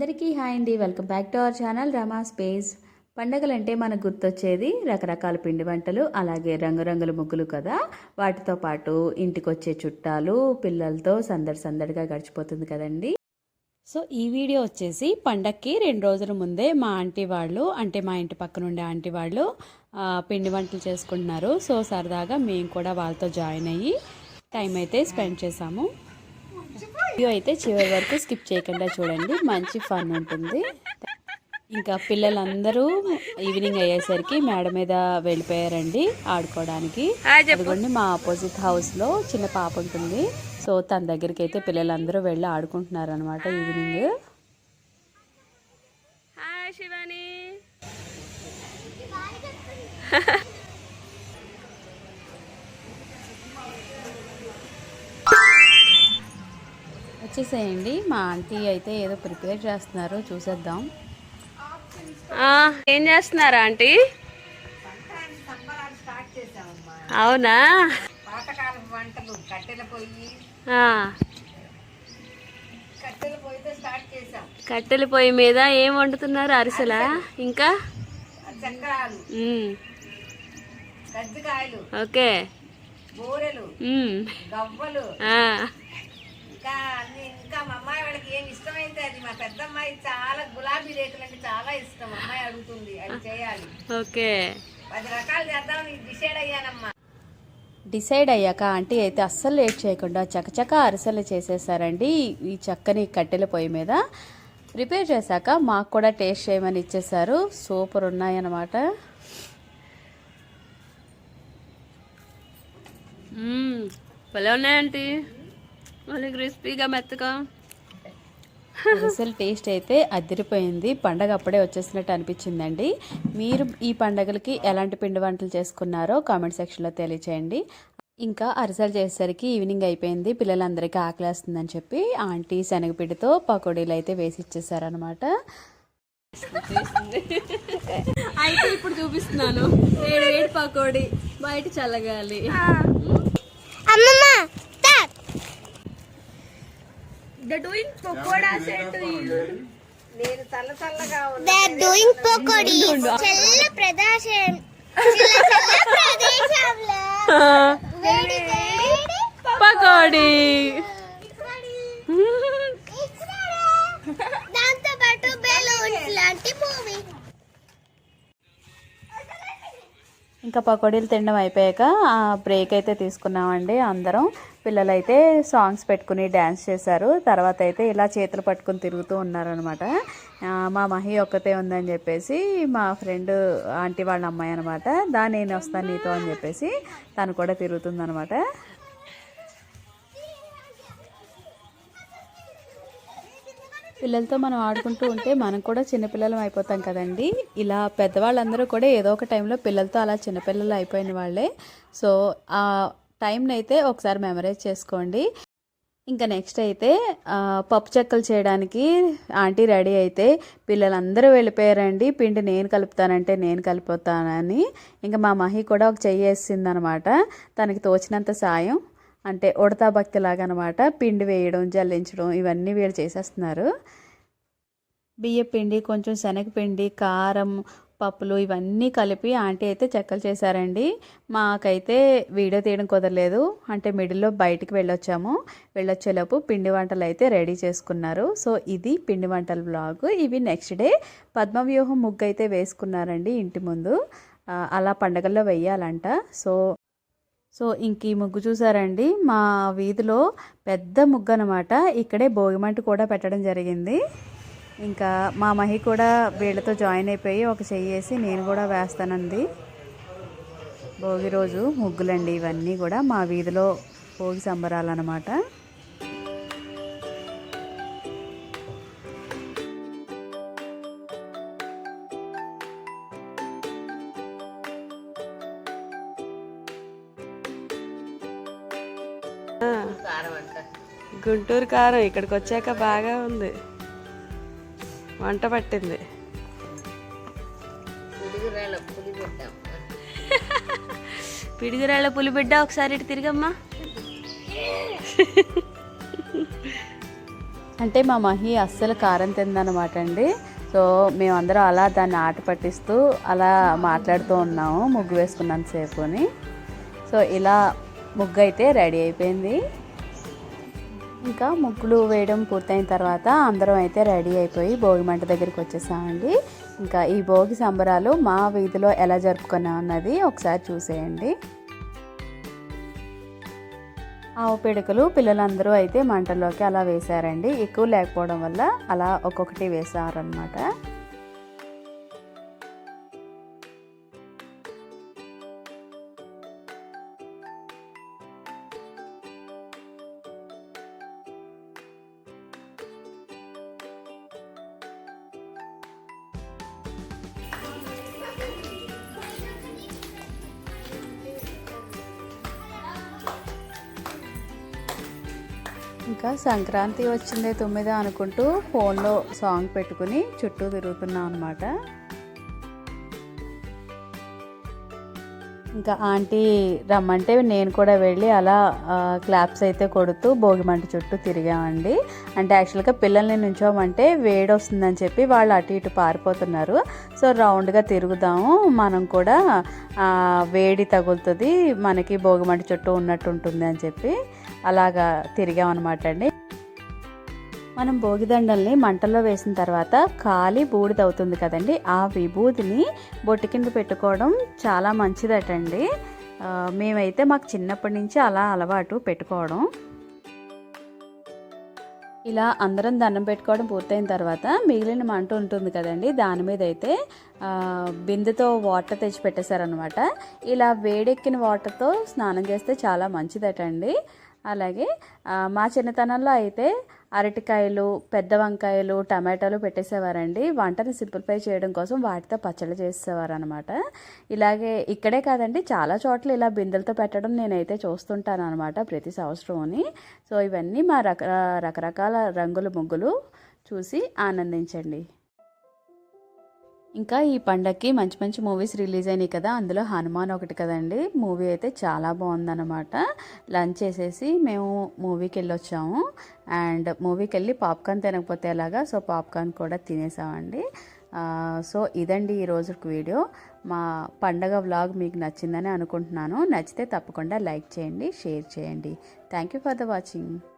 అందరికీ హాయ్ అండి. Welcome back to our channel Rama space. పండగలంటే మనకు గుర్తొచ్చేది రకరకాల పిండి వంటలు అలాగే రంగురంగుల ముగ్గులు కదా. వాటితో పాటు ఇంటికి వచ్చే చుట్టాలు పిల్లలతో సందడి సందడిగా గడిచిపోతుంది కదండి. సో ఈ వీడియో వచ్చేసి పండక్కి రెండు రోజుల ముందే మా ఆంటీ వాళ్ళు అంటే మా ఇంటి పక్కన ఉండే ఆంటీ వాళ్ళు పిండి వంటలు చేసుకుంటున్నారు. సో సరదాగా మేము కూడా వాళ్ళతో జాయిన్ అయ్యి టైం అయితే స్పెండ్ చేసాము. వీడియో అయితే చివరి వరకు స్కిప్ చేయకుండా చూడండి. మంచి ఫన్ ఉంటుంది. ఇంకా పిల్లలందరూ ఈవినింగ్ అయ్యేసరికి మేడ మీద వెళ్ళిపోయారండి ఆడుకోవడానికి. అదిగోండి మా ఆపోజిట్ హౌస్లో చిన్న పాప ఉంటుంది. సో తన దగ్గరికి అయితే పిల్లలందరూ వెళ్ళి ఆడుకుంటున్నారు అనమాట ఈవినింగ్ శివాని. వచ్చేసేయండి. మా ఆంటీ అయితే ఏదో ప్రిపేర్ చేస్తున్నారు. చూసేద్దాం. ఆ, ఏం చేస్తున్నారా ఆంటీ? అవునా? పాతకాలం వంటలు కట్టెల పొయ్యి. ఆ, కట్టెల పొయ్యితో స్టార్ట్ చేసాం కట్టెల పొయ్యి మీద ఏం వండుతున్నారు? అరిసెలా? ఇంకా? ఓకే. గవ్వలు. ఆ, ఇంకా అన్ని ఇంకా మా అమ్మాయి వాళ్ళకి ఏం ఇష్టమైతే అది. మా పెద్ద అమ్మాయి చాలా గులాబీ రేకులు అంటే చాలా ఇష్టం. అమ్మాయి అడుగుతుంది అది చేయాలి. ఓకే. పది రకాలు చేద్దామని డిసైడ్ అయ్యానమ్మా. డిసైడ్ అయ్యాక ఆంటీ అయితే అస్సలు లేట్ చేయకుండా చకచక అరిసెలు చేసేసారండి ఈ చక్కని కట్టెల పొయ్యి మీద. ప్రిపేర్ చేశాక మాకు కూడా టేస్ట్ చేయమని ఇచ్చేసారు సూపర్ ఉన్నాయన్నమాట. భలే ఉన్నాయంటీ. మళ్ళీ క్రిస్పీగా మెత్తగా. అరిసెల టేస్ట్ అయితే అదిరిపోయింది. పండగ అప్పుడే వచ్చేసినట్టు అనిపించిందండి. మీరు ఈ పండగలకి ఎలాంటి పిండి వంటలు చేసుకున్నారో కామెంట్ సెక్షన్లో తెలియచేయండి. ఇంకా అరిసెలు చేసేసరికి ఈవినింగ్ అయిపోయింది. పిల్లలందరికీ ఆకలేస్తుందని చెప్పి ఆంటీ శనగపిండితో పకోడీలు అయితే వేసి ఇచ్చేసారనమాట అయితే ఇప్పుడు చూపిస్తున్నాను. వేడి వేడి పకోడీ. బయట చల్లగాలి. డూయింగ్ పకోడా సెట్ నేను చల్ల చల్లగా ఉన్న They're doing పకోడీ చల్ల ప్రదేశం. చల్ల చల్ల ప్రదేశంలో. వేడి వేడి. పకోడీ. ఇంకా పకోడీలు తినడం అయిపోయాక ఆ బ్రేక్ అయితే తీసుకున్నామండి అందరం. పిల్లలైతే సాంగ్స్ పెట్టుకుని డ్యాన్స్ చేశారు. తర్వాత అయితే ఇలా చేతులు పట్టుకుని తిరుగుతూ ఉన్నారనమాట మా మహి ఒక్కతే ఉందని చెప్పేసి మా ఫ్రెండ్ ఆంటీ వాళ్ళ అమ్మాయి అనమాట దా నేను వస్తాను నీతో అని చెప్పేసి తను కూడా తిరుగుతుందనమాట పిల్లలతో మనం ఆడుకుంటూ ఉంటే మనం కూడా చిన్నపిల్లలం అయిపోతాం కదండి. ఇలా పెద్దవాళ్ళందరూ కూడా ఏదో ఒక టైంలో పిల్లలతో అలా చిన్నపిల్లలు అయిపోయిన వాళ్ళే. సో ఆ టైంని అయితే ఒకసారి మెమరైజ్ చేసుకోండి. ఇంకా నెక్స్ట్ అయితే పప్పు చెక్కలు చేయడానికి ఆంటీ రెడీ అయితే పిల్లలందరూ వెళ్ళిపోయారండి. పిండి నేను కలుపుతానంటే నేను కలిపోతానని. ఇంకా మా మహి కూడా ఒక చెయ్యి వేసిందనమాట. తనకి తోచినంత సాయం. అంటే ఉడతా భక్తి లాగా అనమాట పిండి వేయడం జల్లించడం ఇవన్నీ వీళ్ళు చేసేస్తున్నారు. బియ్య పిండి కొంచెం శనగపిండి కారం పప్పులు ఇవన్నీ కలిపి ఆంటీ అయితే చెక్కలు చేశారండి. మాకైతే వీడియో తీయడం కుదరలేదు. అంటే మిడిల్లో బయటికి వెళ్ళొచ్చాము. వెళ్ళొచ్చేలోపు పిండి వంటలు అయితే రెడీ చేసుకున్నారు. సో ఇది పిండి వంటల బ్లాగ్. ఇవి నెక్స్ట్ డే పద్మవ్యూహం ముగ్గు అయితే వేసుకున్నారండి ఇంటి ముందు. అలా పండగల్లో వెయ్యాలంట. సో సో ఇంక ఈ ముగ్గు చూసారండి? మా వీధిలో పెద్ద ముగ్గు అనమాట ఇక్కడే భోగిమంట కూడా పెట్టడం జరిగింది. ఇంకా మా మహి కూడా వీళ్ళతో జాయిన్ అయిపోయి ఒక చెయ్యి వేసి నేను కూడా వేస్తానంది భోగి రోజు ముగ్గులండి ఇవన్నీ కూడా మా వీధిలో భోగి సంబరాలు అనమాట గుంటూరు కారం ఇక్కడికి వచ్చాక బాగా ఉంది. వంట పట్టింది. పిడిగిరాళ్ళ పులిబిడ్డ ఒకసారి ఇటు తిరిగమ్మా. అంటే మా మహి అస్సలు కారం తిందనమాట అండి. సో మేమందరం అలా దాన్ని ఆట పట్టిస్తూ అలా మాట్లాడుతూ ఉన్నాము. ముగ్గు వేసుకున్నంతసేపు అని సో ఇలా ముగ్గు అయితే రెడీ అయిపోయింది. ఇంకా ముగ్గులు వేయడం పూర్తయిన తర్వాత అందరం అయితే రెడీ అయిపోయి భోగి మంట దగ్గరికి వచ్చేసామండి. ఇంకా ఈ భోగి సంబరాలు మా వీధిలో ఎలా జరుపుకున్నాం అన్నది ఒకసారి చూసేయండి. ఆవు పిడకలు పిల్లలందరూ అయితే మంటల్లోకి అలా వేశారండి. ఎక్కువ లేకపోవడం వల్ల అలా ఒక్కొక్కటి వేశారనమాట ఇంకా సంక్రాంతి వచ్చిందే తొమ్మిది అనుకుంటూ ఫోన్లో సాంగ్ పెట్టుకుని చుట్టూ తిరుగుతున్నాం అనమాట ఇంకా ఆంటీ రమ్మంటే నేను కూడా వెళ్ళి అలా క్లాప్స్ అయితే కొడుతూ భోగిమంట చుట్టూ తిరిగామండి. అంటే యాక్చువల్గా పిల్లల్ని నుంచోమంటే వేడి వస్తుందని చెప్పి వాళ్ళు అటు ఇటు పారిపోతున్నారు. సో రౌండ్గా తిరుగుదాము మనం కూడా వేడి తగులుతుంది మనకి భోగిమంట చుట్టూ ఉన్నట్టు ఉంటుంది అని చెప్పి. అలాగా తిరిగామన్నమాట అండి. మనం భోగిదండల్ని మంటల్లో వేసిన తర్వాత కాలి బూడిద అవుతుంది కదండి. ఆ విభూతిని బొట్టు కింద పెట్టుకోవడం చాలా మంచిదటండి. మేమైతే మాకు చిన్నప్పటి నుంచి అలా అలవాటు పెట్టుకోవడం. ఇలా అందరం దండం పెట్టుకోవడం పూర్తయిన తర్వాత మిగిలిన మంట ఉంటుంది కదండి. దాని మీద అయితే బిందెతో వాటర్ తెచ్చి పెట్టేశారనమాట ఇలా వేడెక్కిన వాటర్తో స్నానం చేస్తే చాలా మంచిదటండి. అలాగే మా చిన్నతనంలో అయితే అరటికాయలు పెద్ద వంకాయలు టమాటాలు పెట్టేసేవారండి. వంటని సింప్లిఫై చేయడం కోసం వాటితో పచ్చళ్ళు చేసేవారు అనమాట ఇలాగే ఇక్కడే కాదండి చాలా చోట్ల ఇలా బిందెలతో పెట్టడం నేనైతే చూస్తుంటాను అనమాట ప్రతి సంవత్సరంని సో ఇవన్నీ మా రక రకరకాల రంగుల ముగ్గులు చూసి ఆనందించండి. ఇంకా ఈ పండక్కి మంచి మంచి మూవీస్ రిలీజ్ అయినాయి కదా అందులో హనుమాన్ ఒకటి కదండి. మూవీ అయితే చాలా బాగుందన్నమాట. లంచ్ చేసేసి మేము మూవీకి వెళ్ళొచ్చాము. అండ్ మూవీకి వెళ్ళి పాప్కార్న్ తినకపోతే ఎలాగా? సో పాప్కార్న్ కూడా తినేసామండి. సో ఇదండి ఈ వీడియో. మా పండగ వ్లాగ్ మీకు నచ్చిందని అనుకుంటున్నాను. నచ్చితే తప్పకుండా లైక్ చేయండి షేర్ చేయండి. Thank you for the watching.